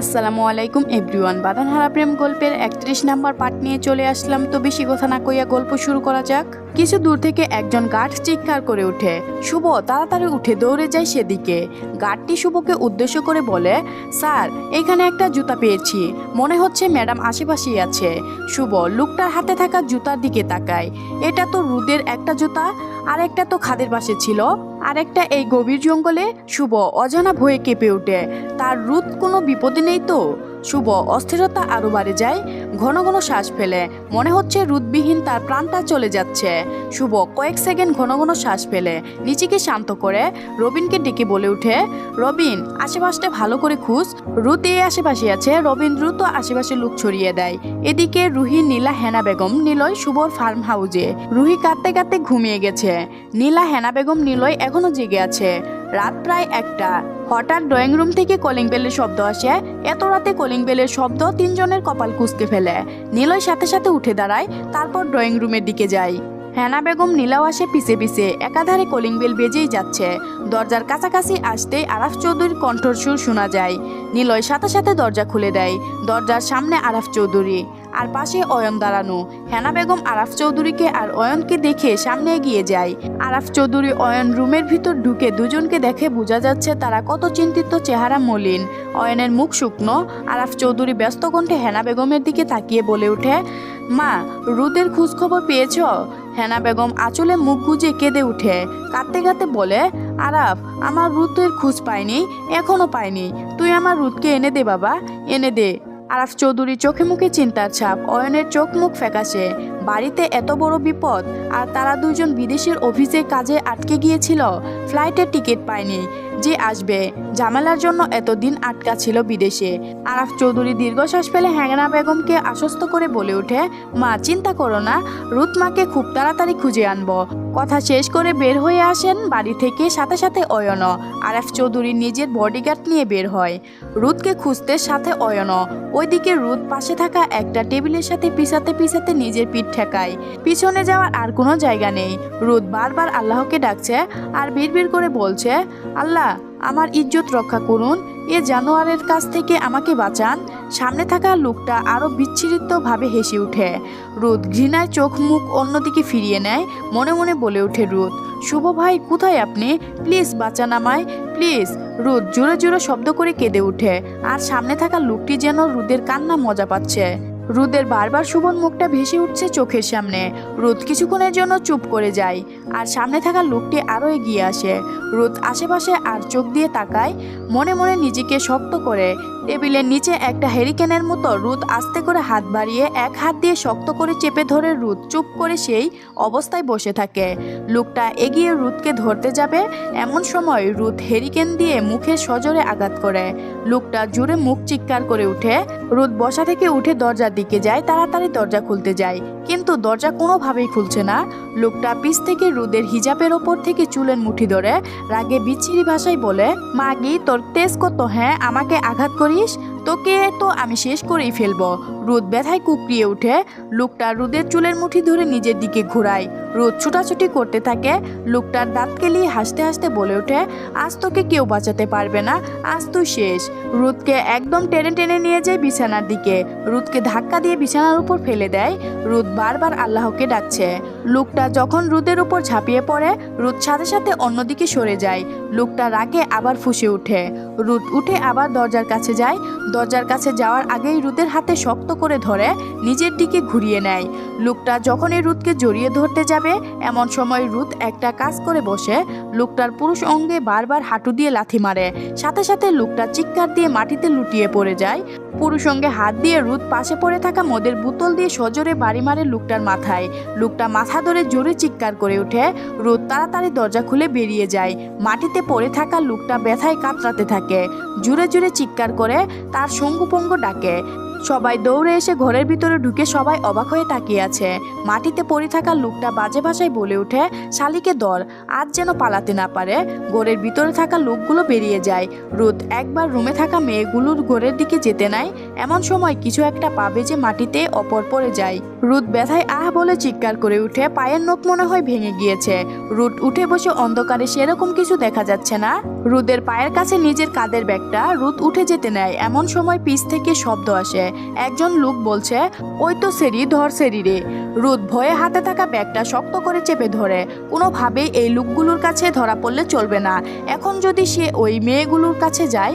আসসালামু আলাইকুম এভরিওয়ান। বাঁধনহারা প্রেম গল্পের একত্রিশ নাম্বার পার্ট নিয়ে চলে আসলাম। তো বেশি কথা না কইয়া গল্প শুরু করা যাক। কিছু দূর থেকে একজন গার্ড চিৎকার করে ওঠে। শুভ, তাড়াতাড়ি উঠে দৌড়ে যায় সেদিকে। গার্ডটি শুভকে উদ্দেশ্য করে বলে, স্যার, এখানে একটা জুতা পেয়েছি। মনে হচ্ছে ম্যাডাম আশেপাশেই আছে। শুভ, লোকটার হাতে থাকা জুতার দিকে তাকায়। এটা তো রুদের একটা জুতা, আর একটা তো খাদের পাশে ছিল। আর একটা এই গভীর জঙ্গলে শুভ, অজানা ভয়ে কেঁপে ওঠে। তার রুদ কোনো বিপদে নেই তো? শুভ অস্থিরতা আরও বাড়ে যায়, ঘন ঘন শ্বাস ফেলে। মনে হচ্ছে রুদবিহীন তার প্রাণটা চলে যাচ্ছে। শুভ কয়েক সেকেন্ড ঘন ঘন শ্বাস ফেলে, নিজেকে শান্ত করে রবিনকে ডেকে বলে ওঠে, রবিন, আশেপাশটা ভালো করে খুঁজ। রুদ এই আশেপাশে আছে। রবিন দ্রুত আশেপাশে লুক ছড়িয়ে দেয়। এদিকে রুহি, নীলা, হেনা বেগম, নিলয়, শুভর ফার্ম হাউজে রুহি কাঁদতে কাঁদতে ঘুমিয়ে গেছে। নীলা, হেনা বেগম, নিলয় এখনও জেগে আছে। রাত প্রায় একটা। হঠাৎ ড্রয়িং রুম থেকে কলিং বেলের শব্দ আসে। এত রাতে কলিং বেলের শব্দ তিনজনের কপাল কুঁচকে ফেলে। নীলয় সাথে সাথে উঠে দাঁড়ায়, তারপর ড্রয়িং রুমের দিকে যায়। হেনা বেগম নীলাও আসে পিছে পিছে, একাধারে কলিং বেল বেজেই যাচ্ছে। দরজার কাছাকাছি আসতেই আরাফ চৌধুরীর কণ্ঠর সুর শোনা যায়। নীলয় সাথে সাথে দরজা খুলে দেয়। দরজার সামনে আরাফ চৌধুরী। আর পাশে অয়ন দাঁড়ানো। হেনা বেগম আরাফ চৌধুরীকে আর অয়নকে দেখে সামনে এগিয়ে যায়। আরাফ চৌধুরী অয়ন রুমের ভিতর ঢুকে দুজনকে দেখে বোঝা যাচ্ছে তারা কত চিন্তিত চেহারা মলিন। অয়নের মুখ শুকনো। আরাফ চৌধুরী ব্যস্ত কণ্ঠে হেনা বেগমের দিকে তাকিয়ে বলে ওঠে, মা, রুদের খোঁজ খবর পেয়েছ? হেনা বেগম আঁচলে মুখ গুজে কেঁদে উঠে। কাঁদতে কাঁদতে বলে, আরাফ, আমার রুদের খোঁজ পাইনি, এখনও পাইনি। তুই আমার রুদকে এনে দে বাবা, এনে দে। আরাফ চৌধুরী চোখে মুখে চিন্তার ছাপ, অয়নের চোখ মুখ ফ্যাকাশে। বাড়িতে এত বড় বিপদ, আর তারা দুজন বিদেশের অফিসে কাজে আটকে গিয়েছিল? ফ্লাইটের টিকিট পায়নি। যে আসবে? জামেলার জন্য এতদিন আটকা ছিল বিদেশে। আরাফ চৌধুরী দীর্ঘশ্বাস ফেলে হ্যাংরা বেগমকে আশ্বস্ত করে বলে ওঠে, মা, চিন্তা করো না। রুত মাকে খুব তাড়াতাড়ি খুঁজে আনব। কথা শেষ করে বের হয়ে আসেন বাড়ি থেকে সাথে সাথে অয়ন আরএফ চৌধুরী নিজের বডিগার্ড নিয়ে বের হয়। রুদকে খুঁজতে সাথে অয়ন ওইদিকে রুদ পাশে থাকা একটা টেবিলের সাথে পিছাতে পিছাতে নিজের পিঠ ঠেকায়। পিছনে যাওয়ার আর কোনো জায়গা নেই। রুদ বারবার আল্লাহকে ডাকছে আর বিড় করে বলছে, আল্লাহ আমার ইজ্জত রক্ষা করুন। এ জানোয়ারের কাছ থেকে আমাকে বাঁচান। সামনে থাকা লোকটা আরও বিচ্ছিরিতভাবে হেসে ওঠে রুদ ঘৃণায় চোখ মুখ অন্যদিকে ফিরিয়ে নেয়, মনে মনে বলে ওঠে, রুদ, শুভ ভাই, কোথায় আপনি? প্লিজ বাঁচান আমায়, প্লিজ। রুদ জোরে জোরে শব্দ করে কেঁদে ওঠে আর সামনে থাকা লোকটি যেন রুদের কান্না মজা পাচ্ছে। রুদের বারবার শুভন মুখটা ভেসে উঠছে চোখের সামনে। রুদ কিছুক্ষণের জন্য চুপ করে যায়, আর সামনে থাকা লোকটি আরও এগিয়ে আসে। রুদ আশেপাশে আর চোখ দিয়ে তাকায়, মনে মনে নিজেকে শক্ত করে টেবিলের নিচে একটা হেরিকেনের মতো রুদ আস্তে করে হাত বাড়িয়ে এক হাত দিয়ে শক্ত করে চেপে ধরে রুদ চুপ করে সেই অবস্থায় বসে থাকে। লোকটা এগিয়ে রুদকে ধরতে যাবে, এমন সময় রুদ হেরিকেন দিয়ে মুখে সজোরে আঘাত করে। লোকটা জোরে মুখ চিৎকার করে উঠে। রুদ বসা থেকে উঠে দরজার দিকে যায়, তাড়াতাড়ি দরজা খুলতে যায়। কিন্তু দরজা কোনোভাবেই খুলছে না। লোকটা পিছ থেকে রুদের হিজাবের ওপর থেকে চুলের মুঠি ধরে রাগে বিচ্ছিরি ভাষায় বলে মাগি তোর তেজ কত? হ্যাঁ আমাকে আঘাত করিস তোকে তো আমি শেষ করেই ফেলব। রোদ ব্যথায় কুকরিয়ে উঠে লোকটা রোদের চুলের মুঠি ধরে নিজের দিকে ঘোরায়। রোদ ছোটাছুটি করতে থাকে। লোকটার দাঁত কেলিয়ে হাসতে হাসতে বলে ওঠে, আজ তোকে কেউ বাঁচাতে পারবে না, আজ তুই শেষ। রোদকে একদম টেনে টেনে নিয়ে যায় বিছানার দিকে। রোদকে ধাক্কা দিয়ে বিছানার উপর ফেলে দেয়। রোদ বারবার আল্লাহকে ডাকছে। লোকটা যখন রোদের উপর ঝাঁপিয়ে পড়ে, রোদ সাথে সাথে অন্যদিকে সরে যায়। লোকটা রাগে আবার ফুসে ওঠে। রোদ উঠে আবার দরজার কাছে যায়। দরজার কাছে যাওয়ার আগেই রোদের হাতে শক্ত করে ধরে নিজের দিকে ঘুরিয়ে নেয়। লোকটা যখনই রুদকে জড়িয়ে ধরতে যাবে, এমন সময় রুদ একটা কাজ করে বসে, লোকটার পুরুষ অঙ্গে বারবার হাঁটু দিয়ে লাথি মারে। সাথে সাথে লোকটা চিৎকার দিয়ে মাটিতে লুটিয়ে পড়ে যায়। পুরুষ অঙ্গে হাত দিয়ে রুদ পাশে পড়ে থাকা মদের বোতল দিয়ে সজোরে বাড়ি মারে লোকটার মাথায়। লোকটা মাথা ধরে জোরে চিৎকার করে ওঠে। রোদ তাড়াতাড়ি দরজা খুলে বেরিয়ে যায়। মাটিতে পড়ে থাকা লোকটা ব্যথায় কাতরাতে থাকে। জুড়ে জুড়ে চিৎকার করে তার সঙ্গুপঙ্গ ডাকে। সবাই দৌড়ে এসে ঘরের ভিতরে ঢুকে সবাই অবাক হয়ে তাকিয়ে আছে। মাটিতে পড়ে থাকা লোকটা বাজে ভাষায় বলে ওঠে, শালিকে দর আজ যেন পালাতে না পারে। ঘরের ভিতরে থাকা লোকগুলো বেরিয়ে যায়। রোদ একবার রুমে থাকা মেয়েগুলোর ঘরের দিকে যেতে নাই এমন সময় কিছু একটা পাবে যে মাটিতে অপর পড়ে যায়। রুদ ব্যথায় আহ বলে চিৎকার করে উঠে, পায়ের নখ মনে হয় ভেঙে গিয়েছে। রুদ উঠে বসে অন্ধকারে সেরকম কিছু দেখা যাচ্ছে না। রুদের পায়ের কাছে নিজের কাদের ব্যাগটা, রুদ উঠে যেতে নেয়। এমন সময় পিছ থেকে শব্দ আসে। একজন লোক বলছে, ওই তো সেরি, ধর সেরি রে। রোদ ভয়ে হাতে থাকা ব্যাগটা শক্ত করে চেপে ধরে। কোনোভাবেই এই লোকগুলোর কাছে ধরা পড়লে চলবে না। এখন যদি সে ওই মেয়েগুলোর কাছে যায়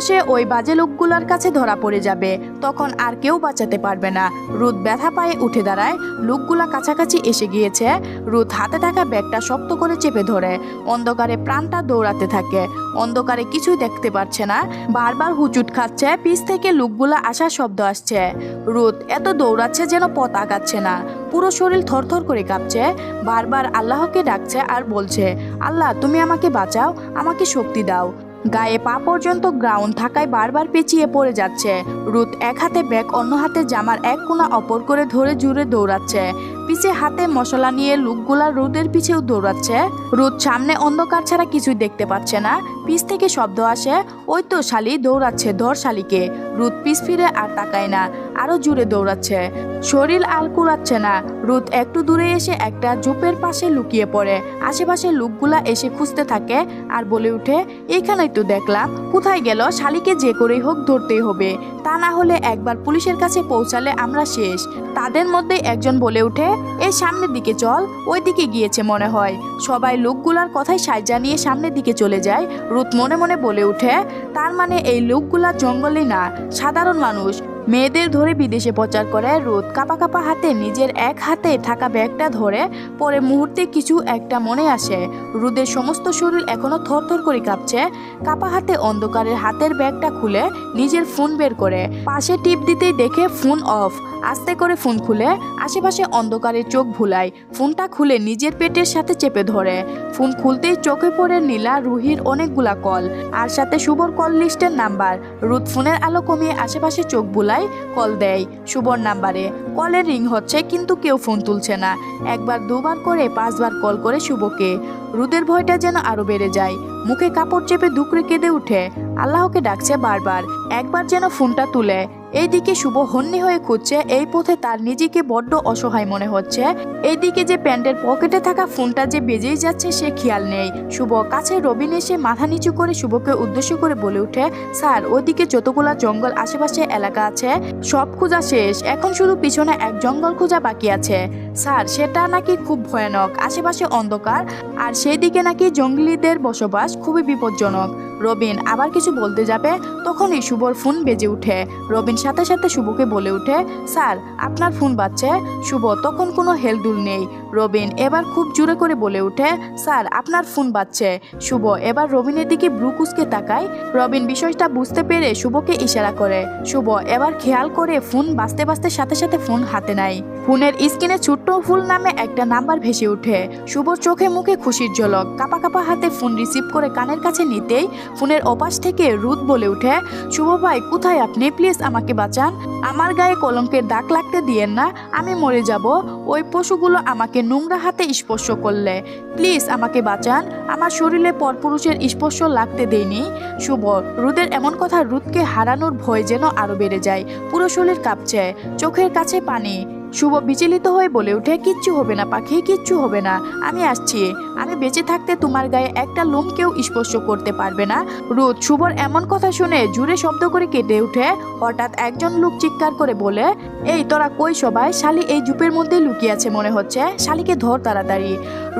সে ওই বাজে লোকগুলোর কাছে ধরা পড়ে যাবে। তখন আর কেউ বাঁচাতে পারবে না। রুদ ব্যথা পায়ে উঠে দাঁড়ায়। লোকগুলা কাছাকাছি এসে গিয়েছে। রুদ হাতে থাকা ব্যাগটা শক্ত করে চেপে ধরে। অন্ধকারে প্রাণটা দৌড়াতে থাকে। অন্ধকারে কিছুই দেখতে পাচ্ছে না। বারবার হুচুট খাচ্ছে। পিছ থেকে লোকগুলা আসার শব্দ আসছে। রুদ এত দৌড়াচ্ছে যেন পথ আগাচ্ছে না। পুরো শরীর থরথর করে কাঁপছে। বারবার আল্লাহকে ডাকছে আর বলছে, আল্লাহ, তুমি আমাকে বাঁচাও। আমাকে শক্তি দাও। গায়ে পা পর্যন্ত গ্রাউন্ড থাকায় বারবার পেঁচিয়ে পড়ে যাচ্ছে। রুত এক হাতে ব্যাগ, অন্য হাতে জামার এক কোনা অপর করে ধরে জুড়ে দৌড়াচ্ছে। পিছে হাতে মশলা নিয়ে লুকগুলা রোদের পিছেও দৌড়াচ্ছে। রোদ সামনে অন্ধকার ছাড়া কিছুই দেখতে পাচ্ছে না। পিছ থেকে শব্দ আসে, ওই তো শালি, দৌড়াচ্ছে, ধর শালিকে। রুদ পিস ফিরে আর তাকায় না। আরও জুড়ে দৌড়াচ্ছে। শরীর আল কুলাচ্ছে না। রুদ একটু দূরে এসে একটা জুপের পাশে লুকিয়ে পড়ে। আশেপাশে লোকগুলা এসে খুঁজতে থাকে আর বলে উঠে এখানেই তো দেখলাম। কোথায় গেল? শালিকে যে করেই হোক ধরতেই হবে। তা না হলে একবার পুলিশের কাছে পৌঁছালে আমরা শেষ। তাদের মধ্যে একজন বলে উঠে এই সামনের দিকে চল ওই দিকে গিয়েছে মনে হয়। সবাই লোকগুলার কথাই সাইজা নিয়ে সামনের দিকে চলে যায়। রুত মনে মনে বলে উঠে তার মানে এই লোকগুলা জঙ্গলে না, সাধারণ মানুষ। মেয়েদের ধরে বিদেশে প্রচার করে রোদ কাপা কাপা হাতে নিজের এক হাতে থাকা ব্যাগটা ধরে পরে মুহূর্তে কিছু একটা মনে আসে। রোদের সমস্ত শরীর এখনও থরথর করে কাঁপছে। কাপা হাতে অন্ধকারের হাতের ব্যাগটা খুলে নিজের ফোন বের করে। পাশে টিপ দিতেই দেখে ফোন অফ। আস্তে করে ফোন খুলে আশেপাশে অন্ধকারে চোখ ভুলায়। ফোনটা খুলে নিজের পেটের সাথে চেপে ধরে। ফোন খুলতেই চোখে পড়ে নীলা, রুহির অনেকগুলা কল। আর সাথে শুভর কল লিস্টের নাম্বার। রুদ ফোনের আলো কমিয়ে আশেপাশে চোখ বুলায় কল দেয় শুভর নাম্বারে। কলের রিং হচ্ছে কিন্তু কেউ ফোন তুলছে না। একবার, দুবার করে, পাঁচবার কল করে শুভকে রুদের ভয়টা যেন আরও বেড়ে যায়। মুখে কাপড় চেপে দুকরে কেঁদে উঠে। আল্লাহকে ডাকছে বারবার। একবার যেন ফোনটা তুলে। এইদিকে শুভ হন্যি হয়ে খুঁজছে, এই পথে তার নিজেকে বড্ড অসহায় মনে হচ্ছে। এইদিকে যে প্যান্টের পকেটে থাকা ফোনটা যে বেজেই যাচ্ছে, সে খেয়াল নেই। শুভ কাছে রবিন এসে মাথা নিচু করে শুভকে উদ্দেশ্য করে বলে উঠে, স্যার ওইদিকে যতগুলা জঙ্গল আশেপাশে এলাকা আছে, সব খোঁজা শেষ। এখন শুধু পিছনে এক জঙ্গল খোঁজা বাকি আছে। স্যার, সেটা নাকি খুব ভয়ানক। আশেপাশে অন্ধকার, আর সেই দিকে নাকি জঙ্গলিদের বসবাস খুবই বিপজ্জনক। রবিন আবার কিছু বলতে যাবে, তখনই শুভর ফোন বেজে উঠে। রবিন সাথে সাথে শুভকে বলে উঠে, স্যার, আপনার ফোন বাজছে। শুভ, তখন কোনো হেলদুল নেই। রবিন এবার খুব জোরে করে বলে উঠে, স্যার, আপনার ফোন বাজছে। শুভ এবার রবিনের দিকে ব্রুকুসকে তাকায়। রবিন বিষয়টা বুঝতে পেরে শুভকে ইশারা করে। শুভ এবার খেয়াল করে ফোন বাঁচতে বাঁচতে সাথে সাথে ফোন হাতে নেয়। ফোনের স্ক্রিনে ছোট্ট ফুল নামে একটা নাম্বার ভেসে ওঠে। শুভর চোখে মুখে খুশির ঝলক, কাপা কাপা হাতে ফোন রিসিভ করে কানের কাছে নিতেই ফোনের অপাশ থেকে রুদ বলে উঠে, শুভ ভাই, কোথায় আপনি? প্লিজ আমাকে বাঁচান। আমার গায়ে কলঙ্কের দাগ লাগতে দিয়েন না, আমি মরে যাব। ওই পশুগুলো আমাকে নোংরা হাতে স্পর্শ করলে। প্লিজ আমাকে বাঁচান, আমার শরীরে পরপুরুষের স্পর্শ লাগতে দেয়নি। শুভ, রুদের এমন কথা রুদকে হারানোর ভয় যেন আরও বেড়ে যায়। পুরো শরীর কাঁপছে, চোখের কাছে পানি। শুভ বিচলিত হয়ে বলে উঠে কিচ্ছু হবে না পাখি, কিচ্ছু হবে না। আমি আসছি। আমি বেঁচে থাকতে তোমার গায়ে একটা লোম কেউ স্পর্শ করতে পারবে না। রোদ শুভর এমন কথা শুনে জুড়ে শব্দ করে কেটে উঠে হঠাৎ একজন লোক চিৎকার করে বলে, এই তোরা কই সবাই? শালি এই জুপের মধ্যে লুকিয়ে আছে মনে হচ্ছে। শালিকে ধর তাড়াতাড়ি।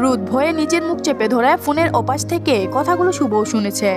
রুদ ভয়ে নিজের মুখ চেপে ধরে ফোনের ওপাশ থেকে কথাগুলো শুভও শুনেছে।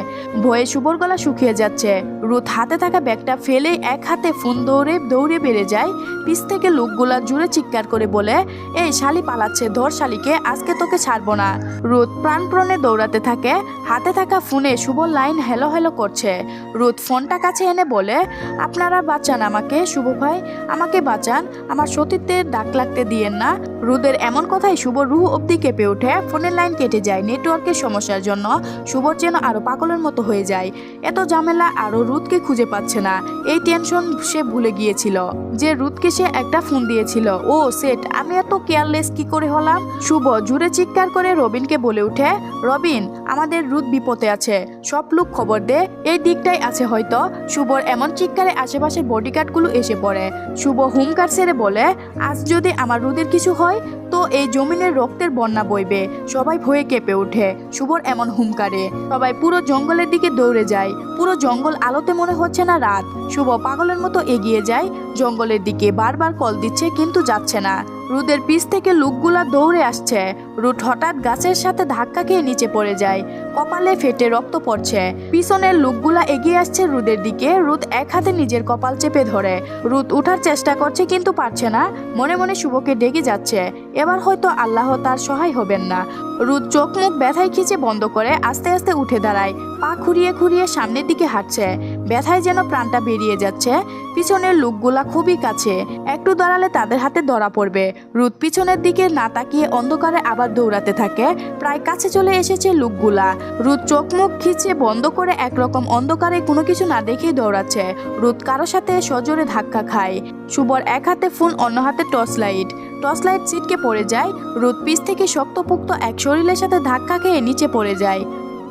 ভয়ে শুভর গলা শুকিয়ে যাচ্ছে। রুদ হাতে থাকা ব্যাগটা ফেলে এক হাতে ফোন দৌড়ে দৌড়ে বেড়ে যায়। পিছ থেকে লোকগুলা জুড়ে চিৎকার করে বলে, এই শালি পালাচ্ছে, ধর শালিকে, আজকে তোকে ছাড়বো না। রুদ প্রাণপ্রণে দৌড়াতে থাকে, হাতে থাকা ফোনে শুভ লাইন হেলো হেলো করছে। রুদ ফোনটা কাছে এনে বলে, আপনারা বাঁচান আমাকে, শুভ ভাই, আমাকে বাঁচান। আমার সতীত্বের ডাক লাগতে দিয়েন না। রুদের এমন কথাই শুভ রুহ অব্দি কেঁপে ওঠে, ফোনের লাইন কেটে যায় নেটওয়ার্কের সমস্যার জন্য। শুভর যেন আরও পাগলের মতো হয়ে যায়। এত ঝামেলা আরও রুদকে খুঁজে পাচ্ছে না। এই টেনশন সে ভুলে গিয়েছিল যে রুদকে সে একটা ফোন দিয়েছিল। ও, সেট, আমি এত কেয়ারলেস কি করে হলাম? শুভ জুড়ে চিৎকার করে রবিনকে বলে উঠে রবিন, আমাদের রুদ বিপদে আছে। সব লোক খবর দে, এই দিকটাই আছে হয়তো। শুভর এমন চিৎকারে আশেপাশের বডিগার্ডগুলো এসে পড়ে। শুভ হুমকার সেরে বলে, আজ যদি আমার রুদের কিছু হয়, তো এই জমিনের রক্তের বন্যা বইবে। সবাই ভয়ে কেঁপে ওঠে। শুভর এমন হুমকারে সবাই পুরো জঙ্গলের দিকে দৌড়ে যায়। পুরো জঙ্গল আলোতে মনে হচ্ছে না রাত। শুভ পাগলের মতো এগিয়ে যায়। জঙ্গলের দিকে বারবার কল দিচ্ছে কিন্তু যাচ্ছে না। রুদের পিছ থেকে লুকগুলা দৌড়ে আসছে। রুট হঠাৎ গাছের সাথে ধাক্কা খেয়ে নিচে পড়ে যায়। কপালে ফেটে রক্ত পড়ছে। পিছনের লুকগুলা এগিয়ে আসছে রুদের দিকে। রুদ এক হাতে নিজের কপাল চেপে ধরে। রুদ উঠার চেষ্টা করছে কিন্তু পারছে না। মনে মনে শুভকে ডেকে যাচ্ছে। এবার হয়তো আল্লাহ তার সহায় হবেন না। রুদ চোখ মুখ ব্যথায় খিচে বন্ধ করে আস্তে আস্তে উঠে দাঁড়ায়। পা খুঁড়িয়ে খুঁড়িয়ে সামনের দিকে হাঁটছে। ব্যথায় যেন প্রাণটা বেরিয়ে যাচ্ছে, পিছনের লোকগুলা খুবই কাছে। একটু দাঁড়ালে তাদের হাতে ধরা পড়বে। রুদ পিছনের দিকে না তাকিয়ে অন্ধকারে আবার দৌড়াতে থাকে। প্রায় কাছে চলে এসেছে লোকগুলা। রুদ চোখ মুখ খিচে বন্ধ করে একরকম অন্ধকারে কোনো কিছু না দেখেই দৌড়াচ্ছে। রুদ কারও সাথে সজোরে ধাক্কা খায়। সুবর এক হাতে ফোন, অন্য হাতে টর্চ লাইট টর্চ লাইট ছিটকে পড়ে যায়। রুদ পিছ থেকে শক্তপোক্ত এক শরীরের সাথে ধাক্কা খেয়ে নিচে পড়ে যায়।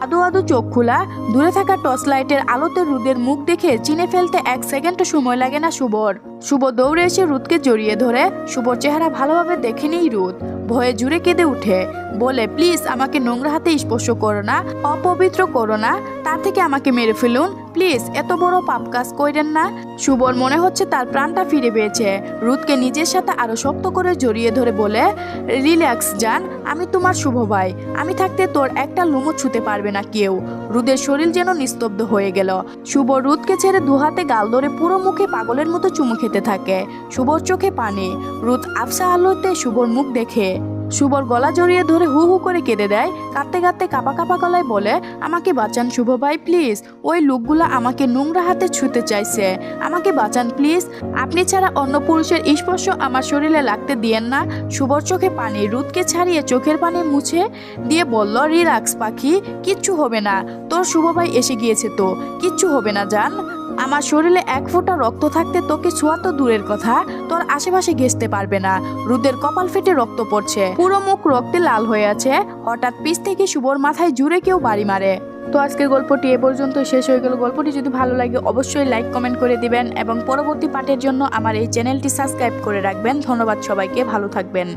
আদো আদো চোখ খোলা, দূরে থাকা টর্চ লাইটের আলোতে রুদের মুখ দেখে চিনে ফেলতে এক সেকেন্ডও সময় লাগে না শুভর শুভ দৌড়ে এসে রুদকে জড়িয়ে ধরে। শুভর চেহারা ভালোভাবে দেখে নেই রুদ। ভয়ে জুড়ে কেঁদে উঠে। বলে, প্লিজ আমাকে নোংরা হাতে স্পর্শ করো না, অপবিত্র করো না। তা থেকে আমাকে মেরে ফেলুন। প্লিজ, এত বড় পাপ কাজ করেন না। শুভর মনে হচ্ছে তার প্রাণটা ফিরে পেয়েছে। রুদকে নিজের সাথে আরও শক্ত করে জড়িয়ে ধরে বলে, রিল্যাক্স, জান, আমি তোমার শুভ ভাই। আমি থাকতে তোর একটা লুমো ছুতে পারবে না কেউ। রুদের শরীর যেন নিস্তব্ধ হয়ে গেল। শুভ রুদকে ছেড়ে দুহাতে গাল ধরে পুরো মুখে পাগলের মতো চুমু খেতে থাকে। শুভর চোখে পানি। রুদ আফসা আলোতে শুভর মুখ দেখে শুভর গলা জড়িয়ে ধরে হু হু করে কেঁদে দেয়। কাঁদতে কাঁদতে কাপা কাপা গলায় বলে, আমাকে বাঁচান শুভ ভাই প্লিজ ওই লোকগুলো আমাকে নোংরা হাতে ছুতে চাইছে। আমাকে বাঁচান প্লিজ আপনি ছাড়া অন্য পুরুষের স্পর্শ আমার শরীরে লাগতে দিয়েন না। শুভর চোখে পানি, রুদকে ছাড়িয়ে চোখের পানি মুছে দিয়ে বলল রিলাক্স পাখি, কিচ্ছু হবে না। তোর শুভ ভাই এসে গিয়েছে তো। কিচ্ছু হবে না, জান। আমার শরীরে এক ফোঁটা রক্ত থাকতে তোকে ছোঁয়া তো দূরের কথা। তোর আশেপাশে ঘেসতে পারবে না। রুদের কপাল ফেটে রক্ত পড়ছে। পুরো মুখ রক্তে লাল হয়ে আছে। হঠাৎ পিছ থেকে শুভর মাথায় জুড়ে কেউ বাড়ি মারে। তো আজকের গল্পটি এ পর্যন্ত শেষ হয়ে গেল। গল্পটি যদি ভালো লাগে, অবশ্যই লাইক কমেন্ট করে দিবেন এবং পরবর্তী পার্টের জন্য আমার এই চ্যানেলটি সাবস্ক্রাইব করে রাখবেন। ধন্যবাদ সবাইকে। ভালো থাকবেন।